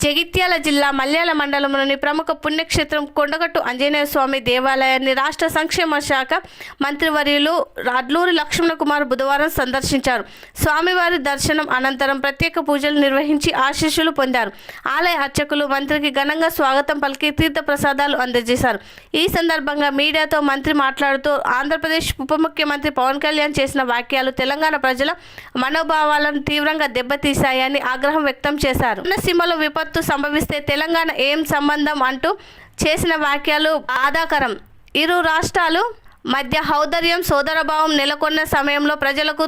జగిత్యాల జిల్లా మల్యాల మండలంలోని ప్రముఖ పుణ్యక్షేత్రం కొండగట్టు ఆంజనేయ స్వామి దేవాలయాన్ని రాష్ట్ర సంక్షేమ శాఖ మంత్రివర్యులు రాడ్లూరి లక్ష్మణ కుమార్ బుధవారం సందర్శించారు. స్వామివారి దర్శనం అనంతరం ప్రత్యేక పూజలు నిర్వహించి ఆశీస్సులు పొందారు. ఆలయ అర్చకులు మంత్రికి ఘనంగా స్వాగతం పలికి తీర్థ ప్రసాదాలు అందజేశారు. ఈ సందర్భంగా మీడియాతో మంత్రి మాట్లాడుతూ ఆంధ్రప్రదేశ్ ఉప ముఖ్యమంత్రి పవన్ కళ్యాణ్ చేసిన వాక్యాలు తెలంగాణ ప్రజల మనోభావాలను తీవ్రంగా దెబ్బతీశాయని ఆగ్రహం వ్యక్తం చేశారు. కోనసీమలో విపత్తు సంభవిస్తే తెలంగాణ ఏం సంబంధం అంటూ చేసిన వ్యాఖ్యలు బాధాకరం. ఇరు రాష్ట్రాలు మధ్య హౌదర్యం సోదరభావం నెలకొన్న సమయంలో ప్రజలకు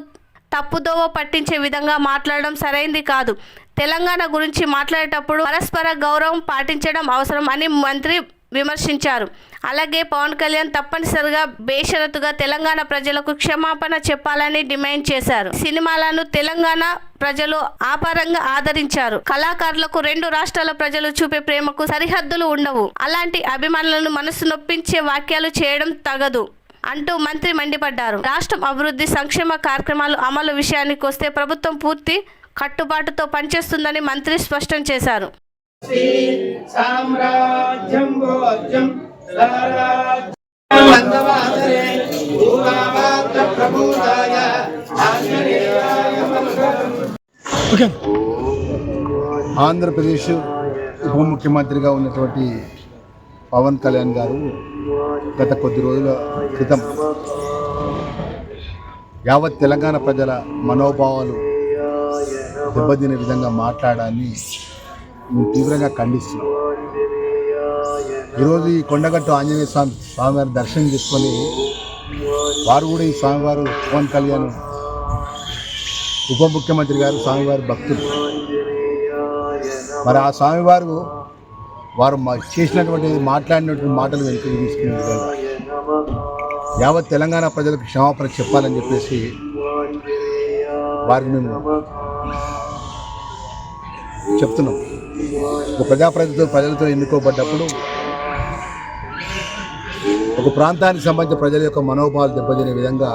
తప్పుదోవ పట్టించే విధంగా మాట్లాడడం సరైంది కాదు. తెలంగాణ గురించి మాట్లాడేటప్పుడు పరస్పర గౌరవం పాటించడం అవసరం అని మంత్రి విమర్శించారు. అలాగే పవన్ కళ్యాణ్ తప్పనిసరిగా బేషరతుగా తెలంగాణ ప్రజలకు క్షమాపణ చెప్పాలని డిమాండ్ చేశారు. సినిమాలను తెలంగాణ ప్రజలు ఆపారంగా ఆదరించారు. కళాకారులకు రెండు రాష్ట్రాల ప్రజలు చూపే ప్రేమకు సరిహద్దులు ఉండవు. అలాంటి అభిమానులను మనసు నొప్పించే వాక్యాలు చేయడం తగదు అంటూ మంత్రి మండిపడ్డారు. రాష్ట్రం అభివృద్ధి సంక్షేమ కార్యక్రమాలు అమలు విషయానికి వస్తే ప్రభుత్వం పూర్తి కట్టుబాటుతో పనిచేస్తుందని మంత్రి స్పష్టం చేశారు. ఆంజనేయాయ ఓకే. ఆంధ్రప్రదేశ్ ఉప ముఖ్యమంత్రిగా ఉన్నటువంటి పవన్ కళ్యాణ్ గారు గత కొద్ది రోజుల క్రితం యావత్ తెలంగాణ ప్రజల మనోభావాలు దెబ్బతినే విధంగా మాట్లాడాన్ని మేము తీవ్రంగా ఖండిస్తున్నాం. ఈరోజు ఈ కొండగట్టు ఆంజనేయ స్వామి స్వామివారి దర్శనం చేసుకొని వారు కూడా ఈ స్వామివారు పవన్ కళ్యాణ్ ఉప ముఖ్యమంత్రి గారు స్వామివారి భక్తులు. మరి ఆ స్వామివారు వారు మా- చేసినటువంటి మాట్లాడినటువంటి మాటలు వెనుకకి తీసుకునే విధంగా యావత్ తెలంగాణ ప్రజలకు క్షమాపణ చెప్పాలని చెప్పేసి వారికి మేము చెప్తున్నాం. ఒక ప్రజాప్రతినిధులు ప్రజలతో ఎన్నుకోబడ్డప్పుడు ఒక ప్రాంతానికి సంబంధించిన ప్రజల యొక్క మనోభావాలు దెబ్బతినే విధంగా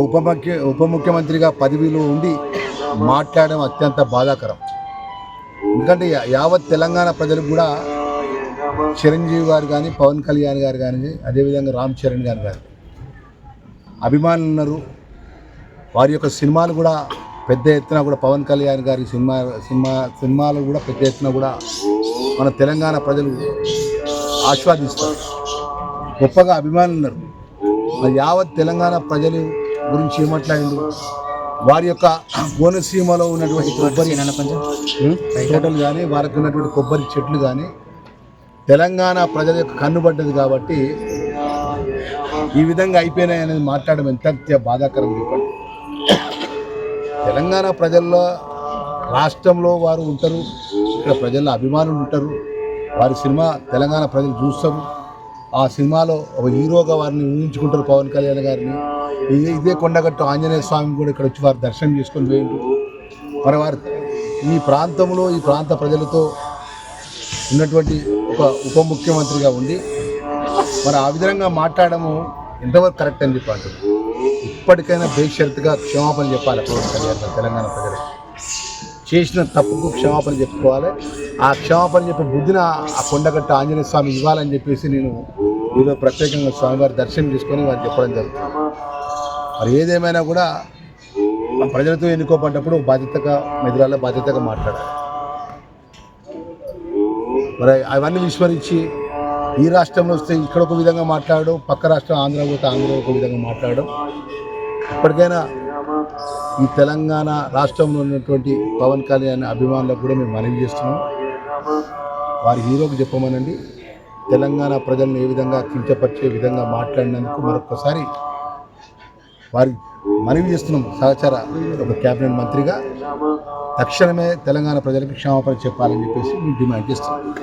ఉప ముఖ్య ఉప ముఖ్యమంత్రిగా పదవిలో ఉండి మాట్లాడడం అత్యంత బాధాకరం. ఎందుకంటే యావత్ తెలంగాణ ప్రజలు కూడా చిరంజీవి గారు కానీ పవన్ కళ్యాణ్ గారు కానీ అదేవిధంగా రామ్ చరణ్ గారు కానీ అభిమానులు ఉన్నారు. వారి యొక్క సినిమాలు కూడా పెద్ద ఎత్తున కూడా పవన్ కళ్యాణ్ గారి సినిమా సినిమా సినిమాలు కూడా పెద్ద ఎత్తున కూడా మన తెలంగాణ ప్రజలు ఆస్వాదిస్తారు గొప్పగా అభిమానులు ఉన్నారు. మరి యావత్ తెలంగాణ ప్రజలు గురించి ఏమాట్లాడిండు వారి యొక్క కోనసీమలో ఉన్నటువంటి కొబ్బరి? తోటలు కానీ వారికి ఉన్నటువంటి కొబ్బరి చెట్లు కానీ తెలంగాణ ప్రజల యొక్క కన్నుబడ్డది కాబట్టి ఈ విధంగా అయిపోయినాయి అనేది మాట్లాడడం ఎంత బాధాకరం చెప్పండి. తెలంగాణ ప్రజల్లో రాష్ట్రంలో వారు ఉంటారు. ఇక్కడ ప్రజల్లో అభిమానులు ఉంటారు. వారి సినిమా తెలంగాణ ప్రజలు చూస్తారు ఆ సినిమాలో ఒక హీరోగా వారిని ఊహించుకుంటారు పవన్ కళ్యాణ్ గారిని. ఇదే ఇదే కొండగట్టు ఆంజనేయ స్వామి కూడా ఇక్కడ వచ్చి వారు దర్శనం చేసుకొని పోయిండు మరి వారు ఈ ప్రాంతంలో ఈ ప్రాంత ప్రజలతో ఉన్నటువంటి ఒక ఉప ముఖ్యమంత్రిగా ఉండి మరి ఆ విధంగా మాట్లాడము ఎంతవరకు కరెక్ట్ అని చెప్పి ఇప్పటికైనా బేషరతుగా క్షమాపణ చెప్పాలి పవన్ కళ్యాణ్ తెలంగాణ ప్రజలకు. చేసిన తప్పుకు క్షమాపణ చెప్పుకోవాలి. ఆ క్షమాపణ చెప్పే బుద్ధిన ఆ కొండగట్ట ఆంజనేయ స్వామి ఇవ్వాలని చెప్పేసి నేను ఈరోజు ప్రత్యేకంగా స్వామివారి దర్శనం చేసుకొని వారికి చెప్పడం జరుగుతుంది. మరి ఏదేమైనా కూడా ప్రజలతో ఎన్నుకోబడ్డప్పుడు బాధ్యతగా మెదిరాల బాధ్యతగా మాట్లాడాలి. మరి అవన్నీ విస్మరించి ఈ రాష్ట్రంలో వస్తే ఇక్కడ ఒక విధంగా మాట్లాడడం పక్క రాష్ట్రం ఆంధ్ర పోతే ఆంధ్ర ఒక విధంగా మాట్లాడడం ఇప్పటికైనా ఈ తెలంగాణ రాష్ట్రంలో ఉన్నటువంటి పవన్ కళ్యాణ్ అభిమానులకు కూడా మేము మనవి చేస్తున్నాం. వారి హీరోకి చెప్పమనండి. తెలంగాణ ప్రజలను ఏ విధంగా కించపరిచే విధంగా మాట్లాడినందుకు మరొకసారి వారి మనవి చేస్తున్నాం. సహచార ఒక క్యాబినెట్ మంత్రిగా. తక్షణమే తెలంగాణ ప్రజలకు క్షమాపణ చెప్పాలని చెప్పేసి మేము డిమాండ్ చేస్తున్నాం.